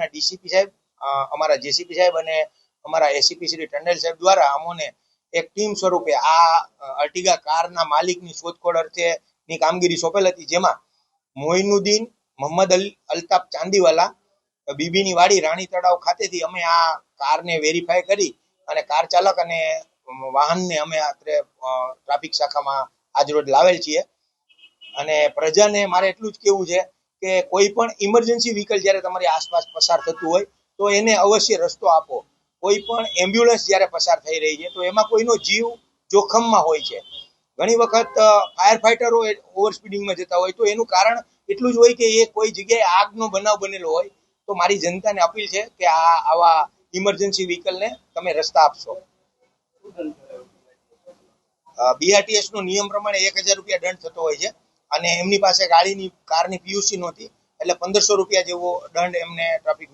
DCP સાહેબ અમારા JCP સાહેબ અને અમારા એસીપી શ્રી ટંડેલ સાહેબ દ્વારા અમોને એક ટીમ સ્વરૂપે આ અર્ટિગા કારના માલિકની શોધખોળ અર્થે ની કામગીરી સોંપેલ હતી, જેમાં મોઇનુદ્દીન, મોહમ્મદ અલ્તાફ ચાંદીવાલા, બીબીની વાડી રાણી તળાવ ખાતેથી અમે આ કારને વેરીફાઈ કરી અને કાર ચાલક અને વાહનને અમે અત્રે ટ્રાફિક શાખામાં આજરોજ લાવેલ છીએ. અને પ્રજાને મારે એટલું જ કેવું છે કે કોઈ પણ ઇમરજન્સી વ્હીકલ જ્યારે તમારી આસપાસ પસાર થતું હોય, તો એને અવશ્ય રસ્તો આપો. કોઈ પણ એમ્બ્યુલન્સ જ્યારે પસાર થઈ રહી છે, તો એમાં કોઈનો જીવ જોખમમાં હોય છે. ઘણી વખત ફાયર ફાઈટરો ઓવર સ્પીડિંગમાં જતા હોય, તો એનું કારણ એટલું જ હોય કે એ કોઈ જગ્યાએ આગનો બનાવ બનેલો હોય, તો મારી જનતાને અપીલ છે કે આ આવા ઇમરજન્સી વ્હીકલને તમે રસ્તા આપશો. બીઆરટીએસ નો નિયમ પ્રમાણે એક હજાર રૂપિયા દંડ થતો હોય છે. અને એમની પાસે ગાડીની કારની પીયુસી નહોતી. એટલે પંદરસો રૂપિયા જેવો દંડ એમને ટ્રાફિક